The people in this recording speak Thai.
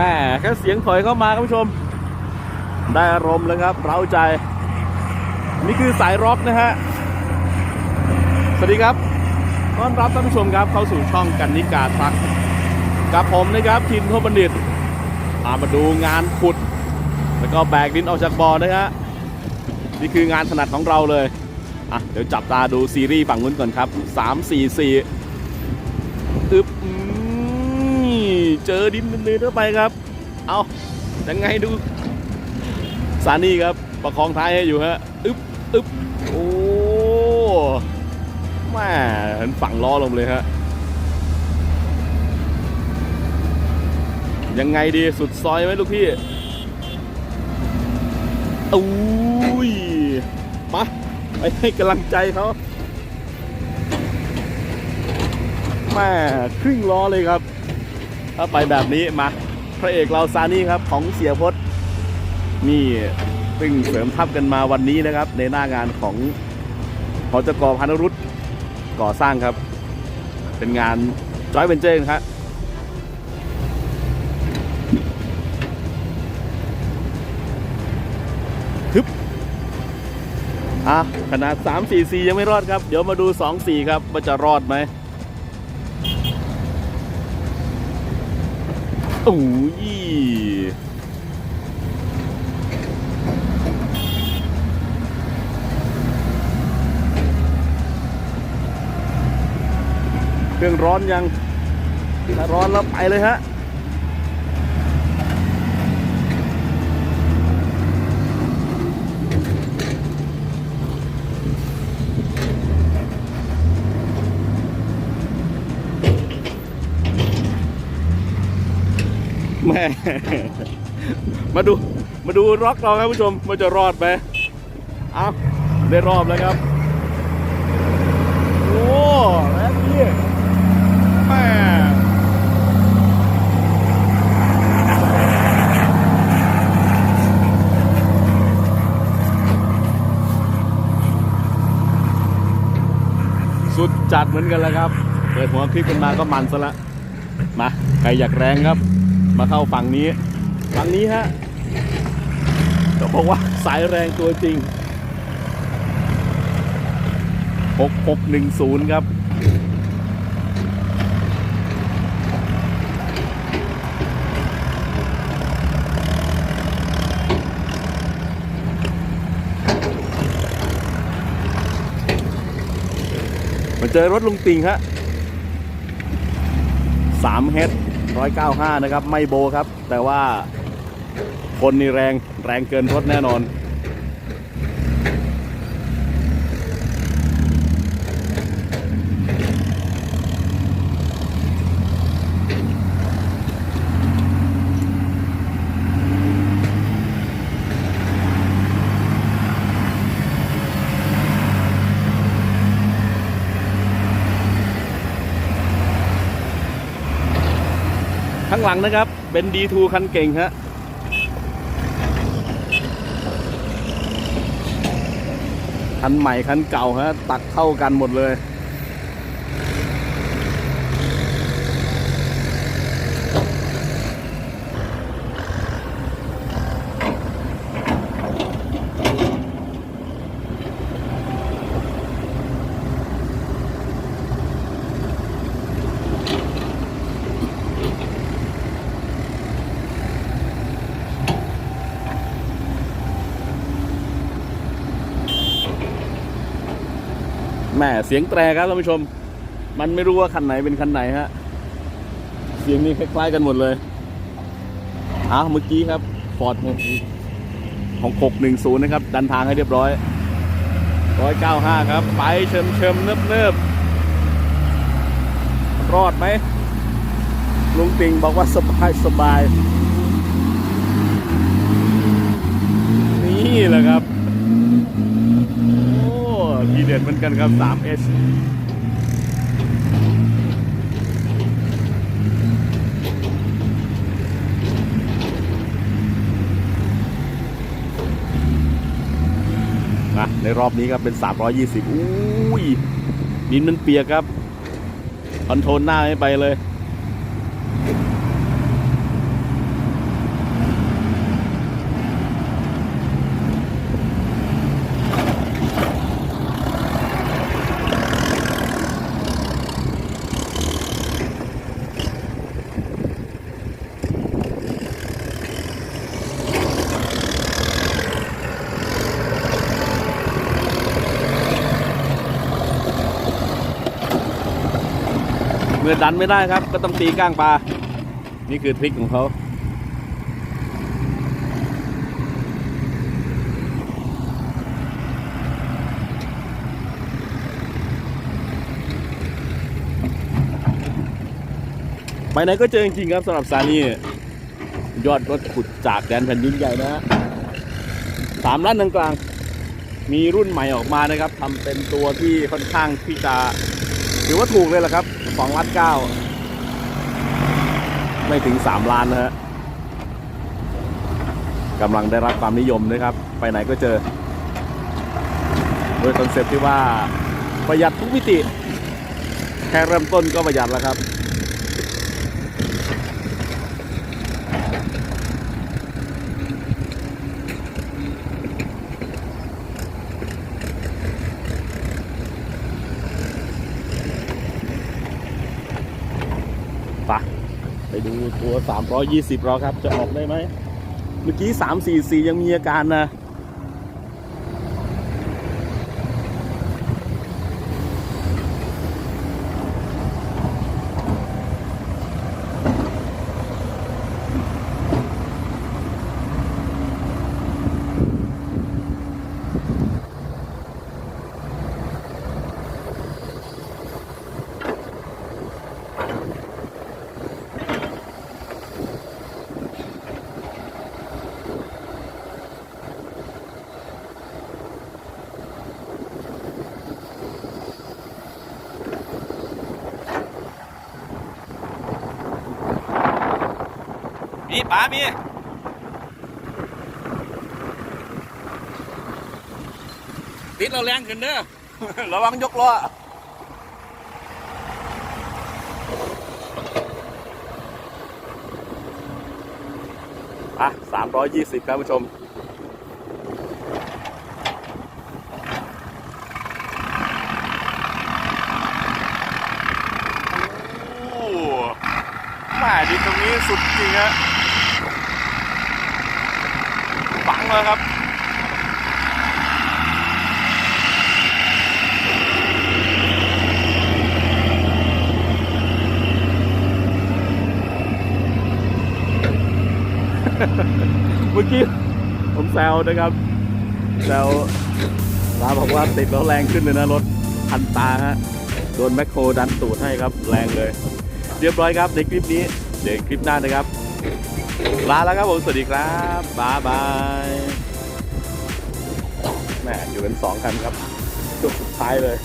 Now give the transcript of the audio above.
ม่แค่เสียงถอยเข้ามาครับผู้ชม ได้อารมณ์เลยครับ เร้าใจ นี่คือสายร็อกนะฮะ สวัสดีครับ ต้อนรับท่านผู้ชมครับเข้าสู่ช่องกันนิกาทัก กับผมนะครับทินทบบัณฑิตพามาดูงานขุด แล้วก็แบกดินออกจากบ่อนะฮะ นี่คืองานถนัดของเราเลย อะ เดี๋ยวจับตาดูซีรีส์ฝั่งนู้นก่อนครับ 3 4 4 อึบอืม เจอดินเนืดๆเข้าไปครับ เอายังไงดูซานี่ครับประคองท้ายให้อยู่ฮะอึบอึบโอ้แม่เห็นฝั่งล้อลงเลยฮะยังไงดีสุดซอยไหมลูกพี่อุ้ยมาไปให้กำลังใจเขาแม่ครึ่งล้อเลยครับ ถ้าไปแบบนี้มาพระเอกเราซานี่ครับของเสียพศนี่ซึ่งเสริมทัพกันมาวันนี้นะครับ ในหน้างานของหจกพานรุตก่อสร้างครับ เป็นงานจอยเวนเจอร์ครับฮึบอะขนาด 3 4 4 ยังไม่รอดครับ เดี๋ยวมาดู 2 4 ครับ ว่าจะรอดไหม โอ้ยเครื่องร้อนยังถ้าร้อนแล้วไปเลยฮะ แม่ มาดูมาดูร็อกเราครับผู้ชมว่าจะรอดไหมเอาได้รอบแล้วครับ โอ้แล้วนี่แม่สุดจัดเหมือนกันแล้วครับ เปิดหัวคลิปกันมาก็มันซะละ มา ใครอยากแรงครับ มาเข้าฝั่งนี้ ฝั่งนี้ฮะก็บอกว่าสายแรงตัวจริง 6610 ครับมาเจอรถลุงติงฮะ3เฮด 195 นะครับ ไม่โบครับ แต่ว่าคนนี่แรงแรงเกินรถแน่นอนางหลังนะครับ เป็น D2 คันเก่งฮะคันใหม่คันเก่าฮะตักเท่ากันหมดเลย แหม่เสียงแตรครับท่านผู้ชม มันไม่รู้ว่าคันไหนเป็นคันไหนฮะ เสียงนี้คล้ายๆกันหมดเลยอ้าวเมื่อกี้ครับฟอร์ดของ610 นะครับ ดันทางให้เรียบร้อย 195 ครับ ไปเชิมเชิมๆเนิบเนิบๆรอดไหมลุงติงบอกว่าสบายสบาย นี่แหละครับ เด็ดเหมือนกันครับ 3S มาในรอบนี้ครับเป็น 320 อุ้ยดินมันเปียกครับ คอนโทรลหน้าให้ไปเลย เมื่อดันไม่ได้ครับ ก็ต้องตีก้างปลา นี่คือทริคของเขาไปไหนก็เจอจริงๆครับสำหรับซานี่ยอดรถขุดจากแดนแผ่นดินใหญ่นะฮะสามล้านกลางๆมีรุ่นใหม่ออกมานะครับทำเป็นตัวที่ค่อนข้างที่จะถือว่าถูกเลยแหละครับ สองล้านเก้าไม่ถึงสามล้านนะฮะกำลังได้รับความนิยมนะครับ ไปไหนก็เจอ โดยคอนเซ็ปต์ที่ว่าประหยัดทุกมิติ แค่เริ่มต้นก็ประหยัดแล้วครับ ตัว 320เราครับ จะออกได้ไหม เมื่อกี้ 344 ยังมีอาการนะ ป๋ามีติดเราแรงขึ้นเด้อระวังยกล้ออะสามร้อยยี่สิบครับผู้ชมโอ้แม่ดินตรงนี้สุดจริงฮะ ฝังเลยครับเมื่อกี้ผมแซวนะครับแซวลาบอกว่าติดแล้วแรงขึ้นเลยนะรถพันตาฮะโดนแมคโครดันตูดให้ครับ แรงเลย เรียบร้อยครับในคลิปนี้ เดี๋ยวคลิปหน้านะครับ ลาแล้วครับผม สวัสดีครับบ๊ายบายแม่อยู่กันสองคันครับจุดสุดท้ายเลย